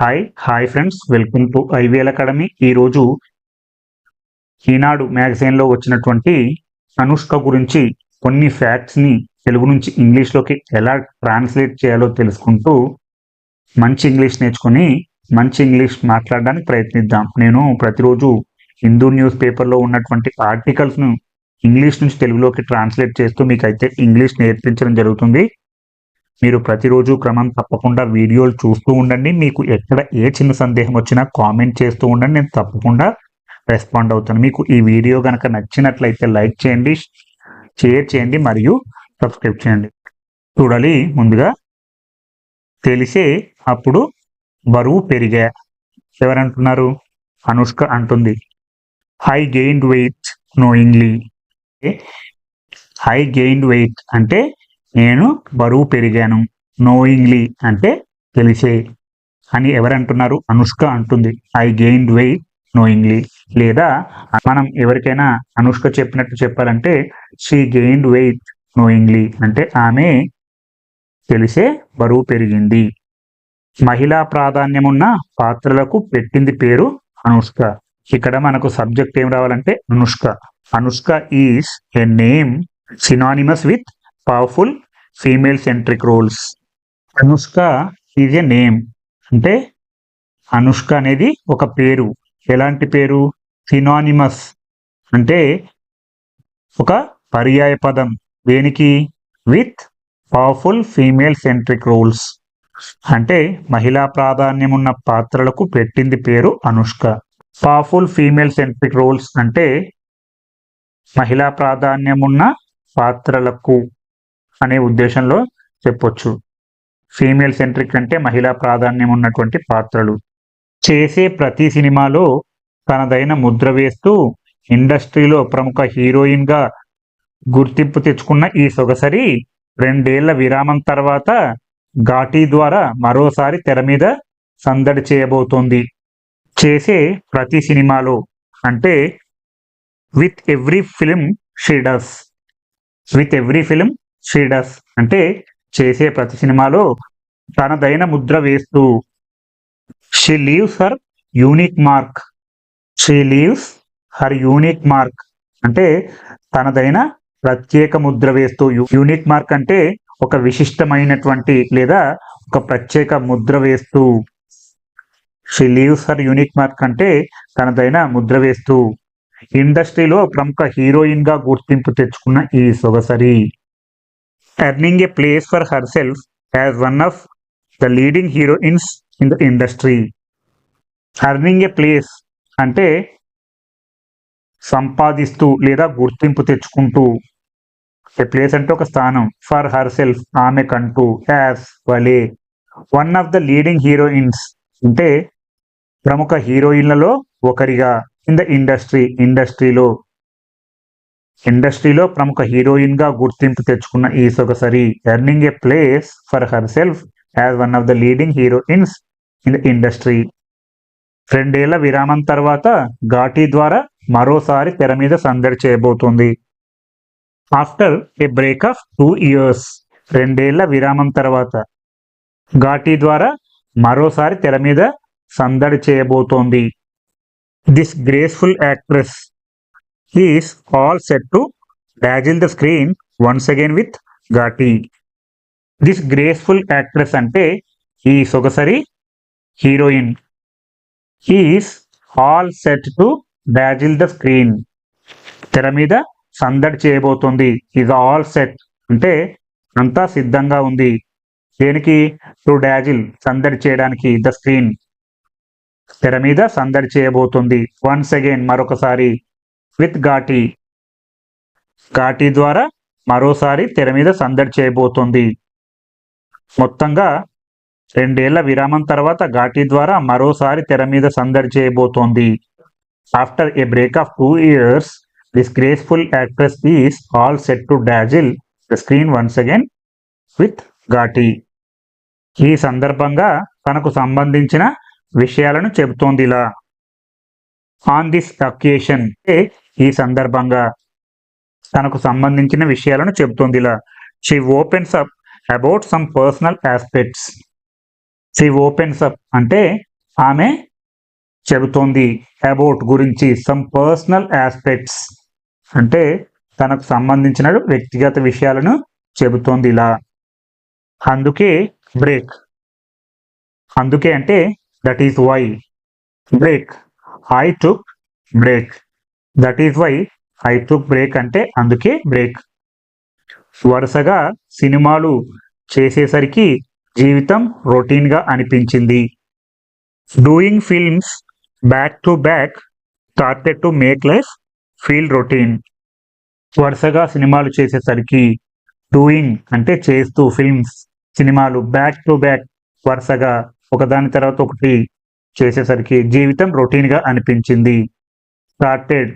Hi hi friends welcome to IVL academy ఈరోజు ఈనాడు మ్యాగజైన్లో వచ్చినటువంటి అనుష్క గురించి కొన్ని ఫ్యాక్ట్స్ని తెలుగు నుంచి ఇంగ్లీష్లోకి ఎలా ట్రాన్స్లేట్ చేయాలో తెలుసుకుంటూ మంచి ఇంగ్లీష్ నేర్చుకొని మంచి ఇంగ్లీష్ మాట్లాడడానికి ప్రయత్నిద్దాం. నేను ప్రతిరోజు హిందూ న్యూస్ పేపర్లో ఉన్నటువంటి ఆర్టికల్స్ను ఇంగ్లీష్ నుంచి తెలుగులోకి ట్రాన్స్లేట్ చేస్తూ మీకైతే ఇంగ్లీష్ నేర్పించడం జరుగుతుంది. మీరు ప్రతిరోజు క్రమం తప్పకుండా వీడియోలు చూస్తూ ఉండండి. మీకు ఎక్కడ ఏ చిన్న సందేహం వచ్చినా కామెంట్ చేస్తూ ఉండండి. నేను తప్పకుండా రెస్పాండ్ అవుతాను. మీకు ఈ వీడియో కనుక నచ్చినట్లయితే లైక్ చేయండి షేర్ చేయండి మరియు సబ్స్క్రైబ్ చేయండి. చూడాలి ముందుగా తెలిసే అప్పుడు బరువు పెరిగా ఎవరంటున్నారు? అనుష్క అంటుంది. I gained weight knowingly I gained weight అంటే నేను బరువు పెరిగాను. నోయింగ్లీ అంటే తెలిసే అని ఎవరంటున్నారు? అనుష్క అంటుంది. ఐ గెయిన్డ్ వెయిట్ నోయింగ్లీ లేదా మనం ఎవరికైనా అనుష్క చెప్పినట్టు చెప్పాలంటే షీ గెయిన్డ్ వెయిట్ నోయింగ్లీ అంటే ఆమె తెలిసే బరువు పెరిగింది. మహిళా ప్రాధాన్యమున్న పాత్రలకు పెట్టింది పేరు అనుష్క. ఇక్కడ మనకు సబ్జెక్ట్ ఏం రావాలంటే Anushka. Anushka is a name synonymous with powerful female centric roles Anushka is a name అంటే అనుష్క అనేది ఒక పేరు. ఎలాంటి పేరు? సినానిమస్ అంటే ఒక పర్యాయ పదం. దేనికి? With powerful female centric roles అంటే మహిళా ప్రాధాన్యం ఉన్న పాత్రలకు పెట్టింది పేరు Anushka powerful female centric roles అంటే మహిళా ప్రాధాన్యం ఉన్న పాత్రలకు అనే ఉద్దేశంలో చెప్పొచ్చు. ఫీమేల్ సెంట్రిక్ అంటే మహిళా ప్రాధాన్యం ఉన్నటువంటి పాత్రలు. చేసే ప్రతి సినిమాలో తనదైన ముద్ర వేస్తూ ఇండస్ట్రీలో ప్రముఖ హీరోయిన్గా గుర్తింపు తెచ్చుకున్న ఈ సొగసరి రెండేళ్ళ విరామం తర్వాత ఘాటీ ద్వారా మరోసారి తెర మీద సందడి చేయబోతోంది. చేసే ప్రతి సినిమాలో అంటే with every film she does with every film she does అంటే చేసే ప్రతి సినిమాలో తనదైన ముద్ర వేస్తూ she leaves her unique mark she leaves her unique mark అంటే తనదైన ప్రత్యేక ముద్ర వేస్తూ యూనిక్ మార్క్ అంటే ఒక విశిష్టమైనటువంటి లేదా ఒక ప్రత్యేక ముద్ర వేస్తూ she leaves her unique mark అంటే తనదైన ముద్ర వేస్తూ ఇండస్ట్రీలో ప్రముఖ హీరోయిన్గా గుర్తింపు తెచ్చుకున్న ఈ సొగసరి. Earning a place for herself as one of the leading heroines in the industry earning a place అంటే సంపాదిస్తూ లేదా గుర్తింపు తెచ్చుకుంటూ. ఏ ప్లేస్ అంటే ఒక స్థానం ఫర్ హర్ సెల్ఫ్ ఆమె కంటూ యాజ్ వలే. One of the leading heroines అంటే ప్రముఖ హీరోయిన్లలో ఒకరిగా ఇన్ ద ఇండస్ట్రీ ఇండస్ట్రీలో ఇండస్ట్రీలో ప్రముఖ హీరోయిన్గా గుర్తింపు తెచ్చుకున్న ఈ సొగసరి earning a place for herself as one of the leading heroines in the industry. రెండేళ్ళ విరామం తర్వాత ఘాటీ ద్వారా మరోసారి తెర మీద సందడి చేయబోతోంది. After a break of two years రెండేళ్ళ విరామం తర్వాత ఘాటీ ద్వారా మరోసారి తెర మీద సందడి చేయబోతోంది. This graceful actress is all set to dazzle the screen once again with Ghaati this graceful actress అంటే ఈ సొగసరి heroine is all set to dazzle the screen తెర మీద సందడి చేయబోతుంది. ఈజ్ ఆల్ సెట్ అంటే అంతా సిద్ధంగా ఉంది. దేనికి? టు డాజిల్ సందడి చేయడానికి ద స్క్రీన్ తెర మీద సందడి చేయబోతుంది. వన్స్ అగైన్ మరొకసారి. విత్ ఘాటీ. ఘాటీ ద్వారా మరోసారి తెర మీద సందడి చేయబోతోంది. మొత్తంగా రెండేళ్ళ విరామం తర్వాత ఘాటీ ద్వారా మరోసారి తెర మీద సందడి చేయబోతోంది. After a break of two years this graceful actress is all set to dazzle the screen once again with Ghaati. ఈ సందర్భంగా తనకు సంబంధించిన విషయాలను చెబుతోంది ఇలా. ఆన్ దిస్ అకేషన్ ఈ సందర్భంగా తనకు సంబంధించిన విషయాలను చెబుతోంది ఇలా. She opens up about some personal aspects she opens up అంటే ఆమె చెబుతోంది అబౌట్ గురించి సమ్ పర్సనల్ ఆస్పెక్ట్స్ అంటే తనకు సంబంధించిన వ్యక్తిగత విషయాలను చెబుతోంది ఇలా. అందుకే బ్రేక్ అందుకే అంటే that is why break I took break that is why I took break అంటే అందుకే బ్రేక్ వరుసగా సినిమాలు చేసేసరికి జీవితం రొటీన్గా అనిపించింది. Doing films back to back started to make life feel routine వరుసగా సినిమాలు చేసేసరికి డూయింగ్ అంటే చేస్తూ ఫిల్మ్స్ సినిమాలు బ్యాక్ టు బ్యాక్ వరుసగా ఒకదాని తర్వాత ఒకటి చేసేసరికి జీవితం రొటీన్గా అనిపించింది. స్టార్టెడ్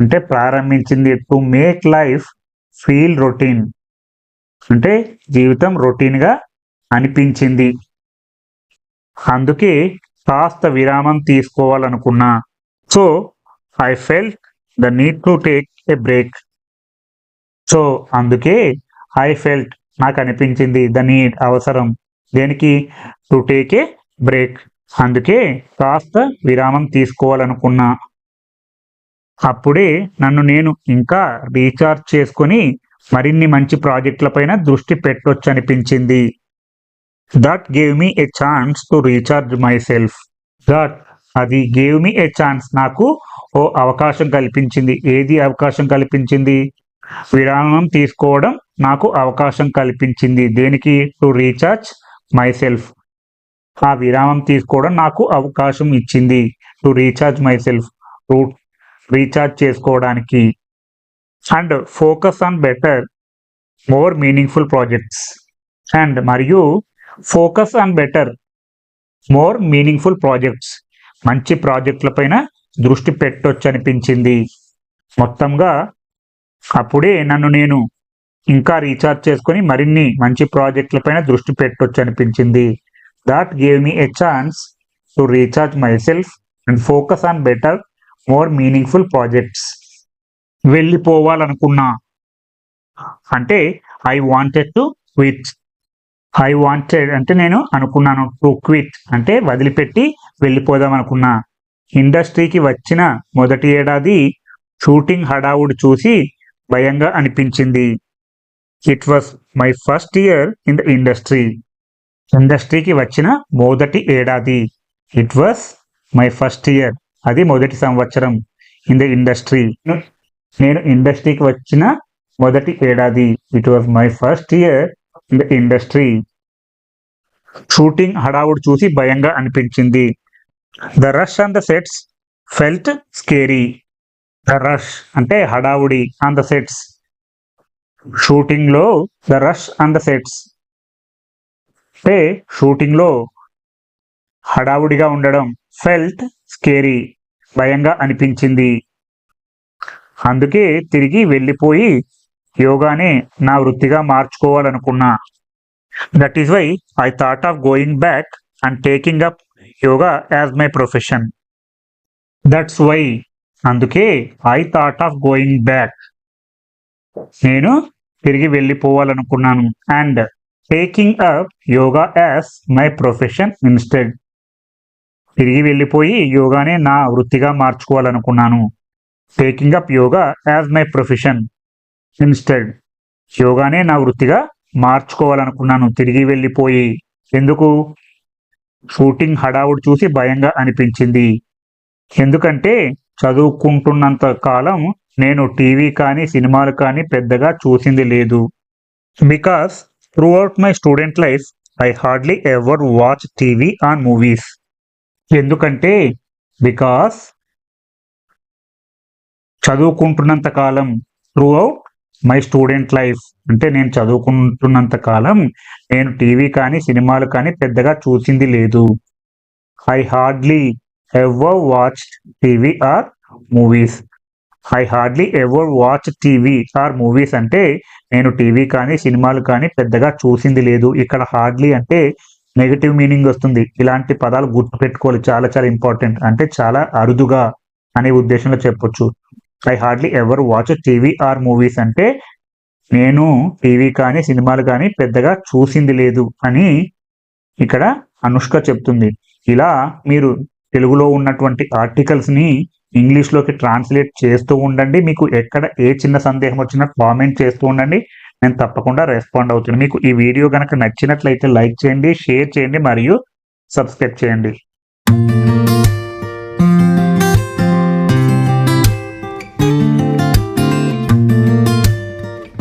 అంటే ప్రారంభించింది to make life feel routine అంటే జీవితం రొటీన్గా అనిపించింది. అందుకే కాస్త విరామం తీసుకోవాలనుకున్నా. So I felt the need to take a break so అందుకే ఐ ఫెల్ట్ నాకు అనిపించింది ద నీడ్ అవసరం దేనికి? టు టేక్ ఏ బ్రేక్ అందుకే కాస్త విరామం తీసుకోవాలనుకున్నా. అప్పుడే నన్ను నేను ఇంకా రీఛార్జ్ చేసుకొని మరిన్ని మంచి ప్రాజెక్టులపైన దృష్టి పెట్టొచ్చు అనిపించింది that gave me a chance to recharge myself that అది గేవ్ మీ ఏ ఛాన్స్ నాకు ఓ అవకాశం కల్పించింది. ఏది అవకాశం కల్పించింది? విరామం తీసుకోవడం నాకు అవకాశం కల్పించింది. దేనికి? టు రీఛార్జ్ మై సెల్ఫ్ ఆ విరామం తీసుకోవడం నాకు అవకాశం ఇచ్చింది. టు రీఛార్జ్ మై సెల్ఫ్ రూట్ రీఛార్జ్ చేసుకోవడానికి. And focus on better more meaningful projects. And మరియు focus on better more meaningful projects. మంచి ప్రాజెక్టులపైన దృష్టి పెట్టొచ్చు అనిపించింది మొత్తంగా అప్పుడే నన్ను నేను ఇంకా రీఛార్జ్ చేసుకొని మరిన్ని మంచి ప్రాజెక్టులపైన దృష్టి పెట్టొచ్చు అనిపించింది that gave me a chance to recharge myself and focus on better more meaningful projects వెళ్ళిపోవాలనుకున్నా. అంటే I wanted to quit I wanted అంటే నేను అనుకున్నాను టు క్విట్ అంటే వదిలిపెట్టి వెళ్ళిపోదాం అనుకున్నా. ఇండస్ట్రీకి వచ్చిన మొదటి ఏడాది షూటింగ్ హడావుడు చూసి భయంగా అనిపించింది. It was my first year in the industry ఇండస్ట్రీకి వచ్చిన మొదటి ఏడాది. It was my first year అది మొదటి సంవత్సరం ఇన్ ద ఇండస్ట్రీ నేను ఇండస్ట్రీకి వచ్చిన మొదటి ఏడాది. It was my first year in the industry shooting హడావుడు చూసి భయంగా అనిపించింది. The rush on the sets felt scary the rush అంటే హడావుడి ఆన్ ద సెట్స్ షూటింగ్లో the rush on the sets అంటే షూటింగ్లో హడావుడిగా ఉండడం ఫెల్ట్ స్కేరీ భయంగా అనిపించింది. అందుకే తిరిగి వెళ్ళిపోయి యోగానే నా వృత్తిగా మార్చుకోవాలనుకున్నా. That is why I thought of going back and taking up yoga as my profession that's why అందుకే I thought of going back నేను తిరిగి వెళ్ళిపోవాలనుకున్నాను. And taking up yoga as my profession instead తిరిగి వెళ్ళిపోయి యోగానే నా వృత్తిగా మార్చుకోవాలనుకున్నాను. Taking up yoga as my profession instead యోగానే నా వృత్తిగా మార్చుకోవాలనుకున్నాను. తిరిగి వెళ్ళిపోయి. ఎందుకు? షూటింగ్ హడావుడు చూసి భయంగా అనిపించింది. ఎందుకంటే చదువుకుంటున్నంత కాలం నేను టీవీ కానీ సినిమాలు కానీ పెద్దగా చూసింది లేదు. Because throughout my student life I hardly ever watch TV on movies ఎందుకంటే బికాస్ చదువుకుంటున్నంత కాలం throughout my student life అంటే నేను చదువుకుంటున్నంత కాలం నేను టీవీ కానీ సినిమాలు కానీ పెద్దగా చూసింది లేదు. I hardly ever watch TV or movies I hardly ever watch TV or movies అంటే నేను టీవీ కానీ సినిమాలు కానీ పెద్దగా చూసింది లేదు. ఇక్కడ హార్డ్లీ అంటే నెగటివ్ మీనింగ్ వస్తుంది. ఇలాంటి పదాలు గుర్తుపెట్టుకోవాలి. చాలా చాలా ఇంపార్టెంట్ అంటే చాలా అరుదుగా అనే ఉద్దేశంలో చెప్పొచ్చు. I hardly ever watch TV or movies అంటే నేను టీవీ కానీ సినిమాలు కానీ పెద్దగా చూసింది లేదు అని ఇక్కడ అనుష్క చెప్తుంది. ఇలా మీరు తెలుగులో ఉన్నటువంటి ఆర్టికల్స్ని ఇంగ్లీష్లోకి ట్రాన్స్లేట్ చేస్తూ ఉండండి. మీకు ఎక్కడ ఏ చిన్న సందేహం వచ్చినా కామెంట్ చేస్తూ ఉండండి. నేను తప్పకుండా రెస్పాండ్ అవుతాను మీకు ఈ వీడియో కనుక నచ్చినట్లయితే లైక్ చేయండి షేర్ చేయండి మరియు సబ్స్క్రైబ్ చేయండి.